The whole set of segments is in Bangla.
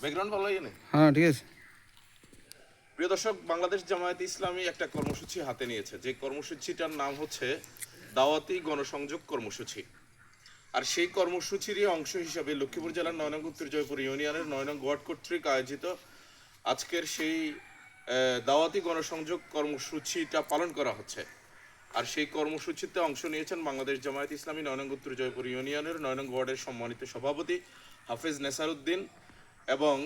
ব্যাকগ্রাউন্ড ভালো লাগে হ্যাঁ ঠিক আছে। প্রিয় দর্শক বাংলাদেশ জামায়াতে ইসলামী একটা কর্মসূচি হাতে নিয়েছে। যে কর্মসূচিটার নাম হচ্ছে দাওয়াতি গণসংযোগ কর্মসূচি। আর সেই কর্মসূচিরই অংশ হিসাবে লক্ষ্মীপুর জেলার নয়নং উত্তর জয়পুর ইউনিয়নের নয়নং ওয়ার্ড কর্তৃক আয়োজিত আজকের সেই দাওয়াতি গণসংযোগ কর্মসূচিটা পালন করা হচ্ছে। আর সেই কর্মসূচিতে অংশ নিয়েছেন বাংলাদেশ জামায়াত ইসলামী নয়নং উত্তর জয়পুর ইউনিয়নের নয়নং ওয়ার্ডের সম্মানিত সভাপতি হাফেজ নেসারউদ্দিন এবং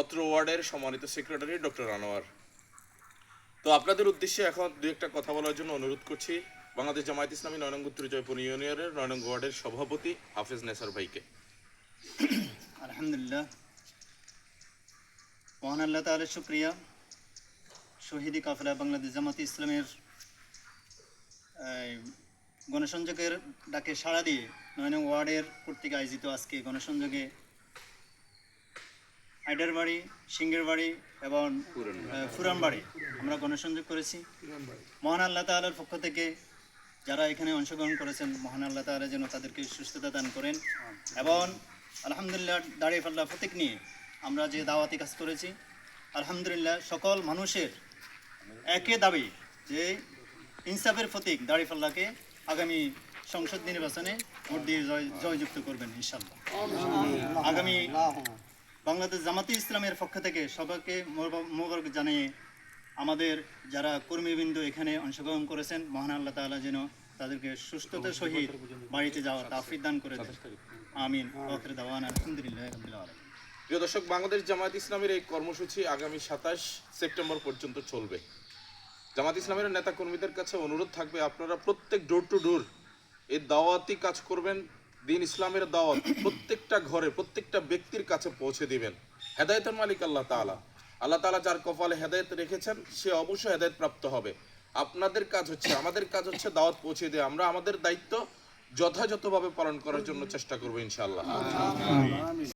অত্র ওয়ার্ডের সম্মানিত সেক্রেটারি ডক্টর আনোয়ার। তো আপনাদের উদ্দেশ্যে এখন দু একটা কথা বলার জন্য অনুরোধ করছি। বাংলাদেশ জামায়াত ইসলামী নয়নং উত্তর জয়পুর ইউনিয়নের নয়নং ওয়ার্ডের সভাপতি হাফিজ নেসার ভাইকে। আলহামদুলিল্লাহ। মহান আল্লাহ তাআলার শুক্রিয়া। শহীদি কাফেলা বাংলাদেশ জামাতে ইসলামের গণসংযোগের ডাকে সাড়া দিয়ে নয় নং ওয়ার্ডের কর্তৃক আয়োজিত আজকে গণসংযোগে হায়দার বাড়ি সিঙ্গের বাড়ি এবং ফুরান বাড়ি আমরা গণসংযোগ করেছি। মহান আল্লাহ তাআলার পক্ষ থেকে যারা এখানে অংশগ্রহণ করেছেন মহান আল্লাহ তাআলা যেন তাদেরকে সুস্থতা দান করেন এবং আলহামদুলিল্লাহ দাঁড়িয়ে পাল্লা প্রতীক নিয়ে আমরা যে দাওয়াতি কাজ করেছি আলহামদুলিল্লাহ সকল মানুষের একে দাবি যে ইনসাফের প্রতীক দাঁড়িয়ে পাল্লাকে আগামী সংসদ নির্বাচনে ভোট দিয়ে জয় জয়যুক্ত করবেন ইনশাল্লাহ আগামী বাংলাদেশ জামাতি ইসলামের পক্ষ থেকে সবাইকে মোবারক জানিয়ে আমাদের যারা কর্মীবৃন্দ এখানে অংশগ্রহণ করেছেন মহান আল্লাহ তাআলা যেন তাদেরকে সুস্থতার সহিত বাড়িতে যাওয়া তাফিদ দান করে দেন। আমিন। দাওয়ান আলহামদুলিল্লাহ প্রিয় দর্শক বাংলাদেশ জামায়াত ইসলামের এই কর্মসূচি আগামী সাতাশ সেপ্টেম্বর পর্যন্ত চলবে। জামাত ইসলামের নেতা কর্মীদের কাছে অনুরোধ থাকবে আপনারা প্রত্যেক ডোর টু ডোর এই দাওয়াতি কাজ করবেন দিন ইসলামের দাওয়াত প্রত্যেকটা ঘরে, প্রত্যেকটা ব্যক্তির কাছে পৌঁছে দিবেন। হেদায়তের মালিক আল্লাহ তালা আল্লাহ তালা যার কপালে হেদায়ত রেখেছেন, সে অবশ্যই হেদায়ত প্রাপ্ত হবে। আপনাদের কাজ হচ্ছে, আমাদের কাজ হচ্ছে দাওয়াত পৌঁছে দেওয়া। আমরা আমাদের দায়িত্ব যথাযথভাবে পালন করার জন্য চেষ্টা করব ইনশাআল্লাহ।